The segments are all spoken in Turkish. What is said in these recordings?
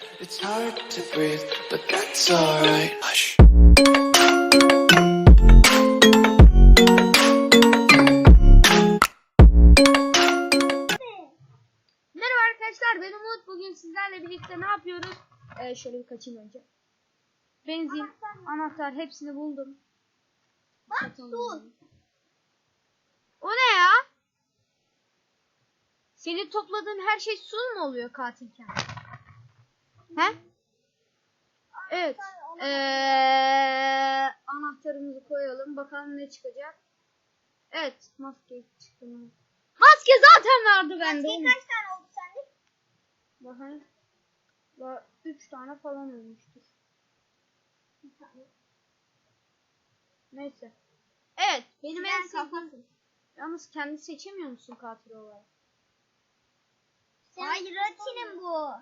It's hard to breathe, but that's alright. Hush. Merhaba arkadaşlar ben Umut. Bugün sizlerle birlikte ne yapıyoruz? Ee, şöyle bir kaçayım önce. Benzin, anahtar, hepsini buldum. Bak dur. O ne ya? Senin topladığın her şey su mu oluyor katilken? He? Evet. Ee, anahtarımızı koyalım. Bakalım ne çıkacak. Evet. Maske çıktı? Maske zaten vardı bende. Maske kaç tane oldu sende? Bakın. Var 3 tane falan olmuştur. Neyse. Evet, benim en Sen sevdiğim. Yalnız kendi seçemiyor musun katil olarak? Hayır Rati'nin bu.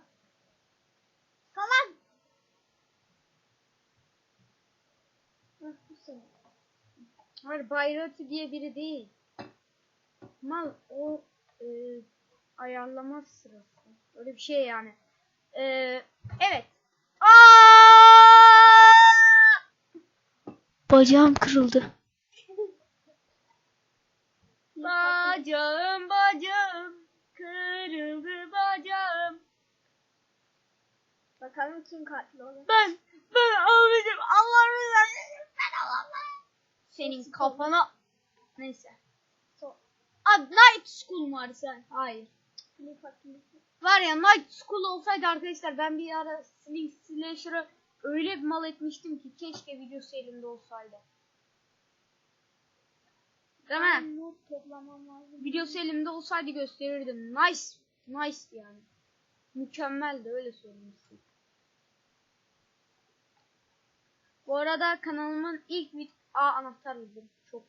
Salak. Hayır, Bayrati diye biri değil. Mal o e, ayarlama sırası. Öyle bir şey yani. E, evet. Bacağım kırıldı. Bakalım kim katil olur. Ben ben abicim Allah rızası ben olamam. Senin kafana neyse. So. Abi Night School var sen? Hayır. Var ya Night School olsaydı arkadaşlar ben bir ara Sling Slasher'ı öyle bir mal etmiştim ki keşke videosu elimde olsaydı. Değil mi? Ben not toplamam lazım. Videosu elimde olsaydı gösterirdim. Nice. Nice yani. Mükemmeldi öyle söyleyeyim size. Bu arada kanalımın ilk vid Aa anahtar buldum. Çok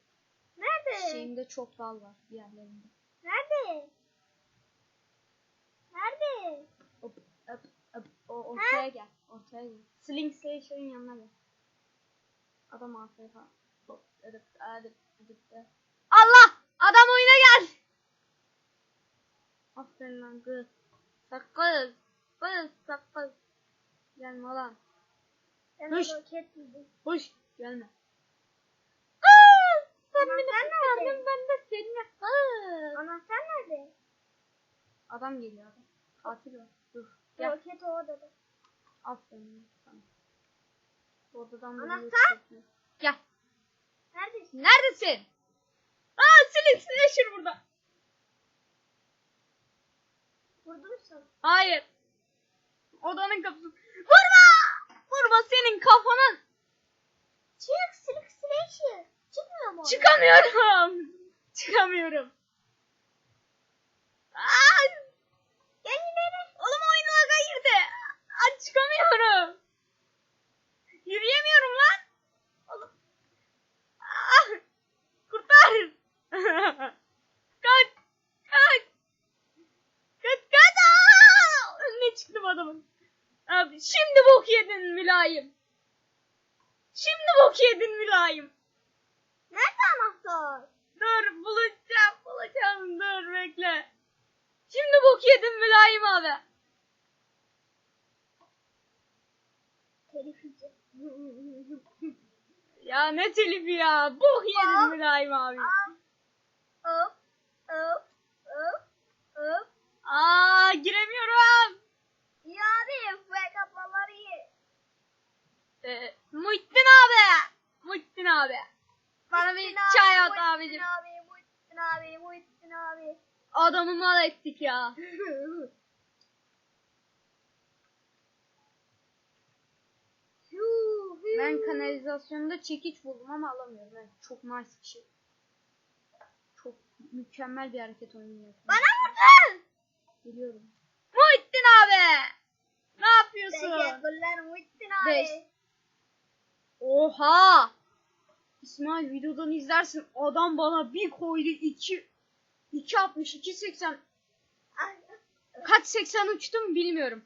Nerede? şeyimde çok dal var diğerlerinde. Nerede? Nerede? Hop, hop, hop. O ortaya gel. Ortaya gel. Sling Slasher'ın yanına gel. Adam AFK. Hop, edip, edip, edip. Allah! Adam oyuna gel! Aferin lan kız. Sakız. Kız sakız. Gelme lan. Ben Hış. roket buldum. Hoş. Gelme. Kız! Sen beni Anahtar nerede? kurtardın ben de seni. Kız! Anahtar nerede? Adam geliyor adam. Katil var. Dur. Gel. Roket o odada. Aferin sana. Bu odadan Anahtar? beni çekme. Gel. Neredesin? Neredesin? Aa Sling Slasher burada. Vurdun mu sana? Hayır. Odanın kapısı. Senin kafanın. Çık slasher. Çıkmıyor mu? Çıkamıyorum. Çıkamıyorum. Aa! Gel ileri. Oğlum oyun laga girdi. Aa, çıkamıyorum. Yürüyemiyorum lan. Oğlum. Ah! Kurtar. kaç. Kaç. Kaç kaç. Aa! Önüne çıktım adamın. Abi şimdi bok yedin mülayim. Şimdi bok yedin mülayim. Nerede anahtar? Dur bulacağım bulacağım dur bekle. Şimdi bok yedin mülayim abi. Ya ne telifi ya. Bok yedin mülayim abi. Hop hop hop hop. Aa giremiyorum. İyi abi ve kapaları iyi. Ee, Muhittin abi. Muhittin abi. Bana bir Muhittin çay at Muhittin abicim. abi, Muhittin abi, Muhittin abi. Adamı mal ettik ya. Ben kanalizasyonda çekiç buldum ama alamıyorum. Evet, çok nice bir şey. Çok mükemmel bir hareket oynuyor. Bana vurdun. Biliyorum. Muhittin abi. Ne yapıyorsun? Teşekkürler Muhittin abi. Beş. Oha! İsmail videodan izlersin. Adam bana bir koydu 2 2.60 2.80 Ay, kaç 80 uçtum bilmiyorum.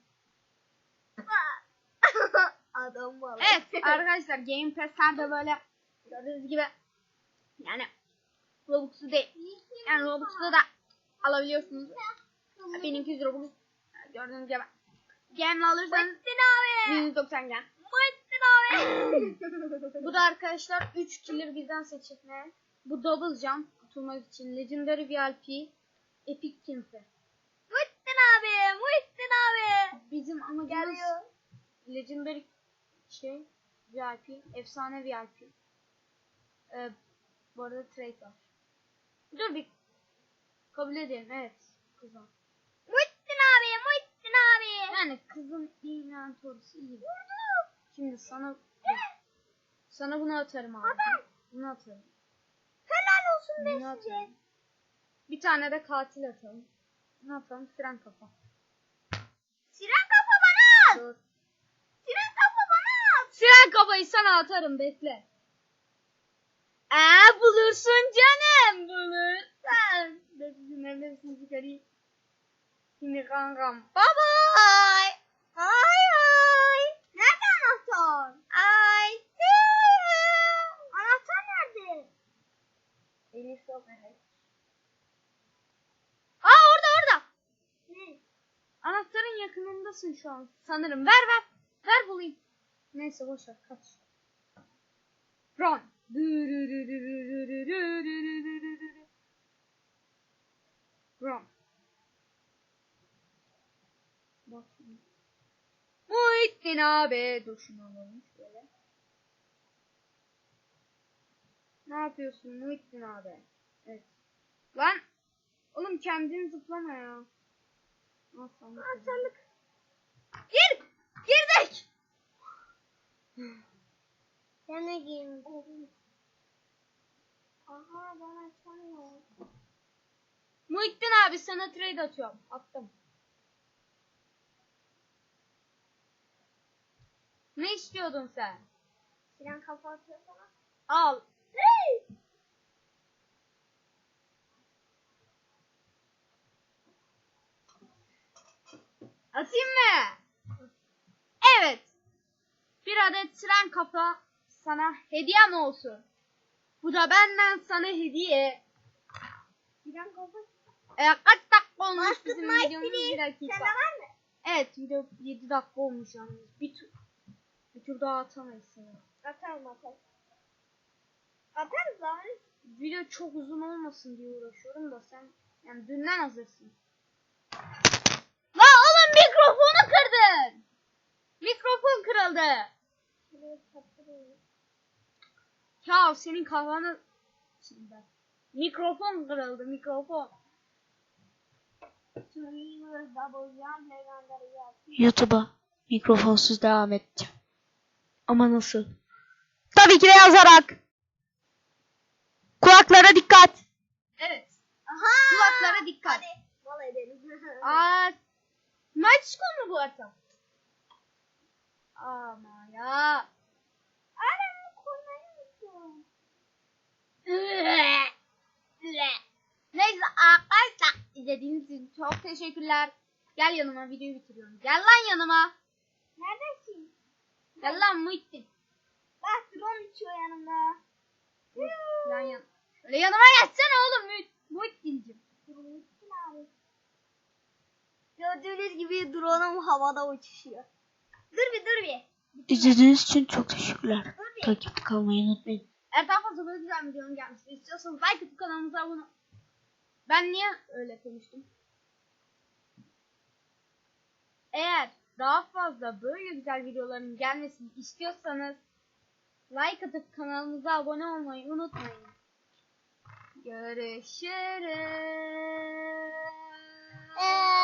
Adam var. Evet arkadaşlar Game Pass'lerde böyle gördüğünüz gibi yani Robux'u değil. Yani Robux'u da alabiliyorsunuz. Benimki Robux gördüğünüz gibi Gem alırsan Muhittin abi. 190 gem. Bu da arkadaşlar 3 killer birden seçilme. Bu double jump kurtulmak için Legendary VIP Epic Kimse. Muhittin abi. Muhittin abi. Bizim amacımız Geliyor. Legendary şey VIP, efsane VIP. Ee, bu arada trade var. Dur bir kabul edelim evet kızım. Muhittin abi. Muhittin abi. Yani kızın inventory'si iyi. Vurdu. Şimdi sana sana bunu atarım abi. Adam. Bunu atarım. Helal olsun Bunu be size. atarım. Bir tane de katil atalım. Ne atalım? Fren kafa. Siren kafa bana at. Dur. Siren kafa bana at. Fren kafayı sana atarım bekle. Aa bulursun canım bulursun. Dur bizim hepsini çıkarayım. Şimdi kankam. Bye bye. Ay ay. Nerede anahtar? Ay. Anahtar nerede? Elif Somerek. Aa orada orada. Ne? Anahtarın yakınındasın şu an. Sanırım. Ver ver. Ver bulayım. Neyse boş ver kaç. Run. Run. Bak şimdi. Muhittin abi. Dur şunu alalım şöyle. Ne yapıyorsun Muhittin abi? Evet. Lan. Oğlum kendin zıplama ya. Aa, sandık. Gir! Girdik! Sen ne giyin? Aha ben açamıyorum. Muhittin abi sana trade atıyorum. Attım. Ne istiyordun sen? Siren kafa atıyor sana. Al. Hey! Atayım mı? Evet. Bir adet tren kafa sana hediyem olsun. Bu da benden sana hediye. Siren kafa. E, kaç dakika olmuş Bastı bizim videomuz? Bir dakika. Sende var mı? Evet video 7 dakika olmuş yalnız. Bir bir tur daha atamayız sanırım. Atarım atarım. Atarız lan. Video çok uzun olmasın diye uğraşıyorum da sen yani dünden hazırsın. La oğlum mikrofonu kırdın. Mikrofon kırıldı. Ya senin kafanı şimdi ben. Mikrofon kırıldı mikrofon. YouTube'a mikrofonsuz devam edeceğim. Ama nasıl? Tabii ki de yazarak. Kulaklara dikkat. Evet. Aha! Kulaklara dikkat. Hadi. Mola edelim. Aa, Night School mu bu harita? Ama ya. Koymayı unuttum. Neyse arkadaşlar izlediğiniz için çok teşekkürler. Gel yanıma videoyu bitiriyorum. Gel lan yanıma. Neredesin? Gel lan Muhittin. Bak drone uçuyor yanımda. Yan yan. Şöyle yanıma geçsene oğlum Muhit, Muhittin'cim. Drone abi. Gördüğünüz gibi drone'um havada uçuşuyor. Dur bir dur bir. İzlediğiniz için çok teşekkürler. Takip kalmayı unutmayın. Eğer daha fazla böyle güzel videonun gelmesini istiyorsanız like atıp kanalımıza abone Ben niye öyle konuştum? daha fazla böyle güzel videoların gelmesini istiyorsanız like atıp kanalımıza abone olmayı unutmayın. Görüşürüz. Ee,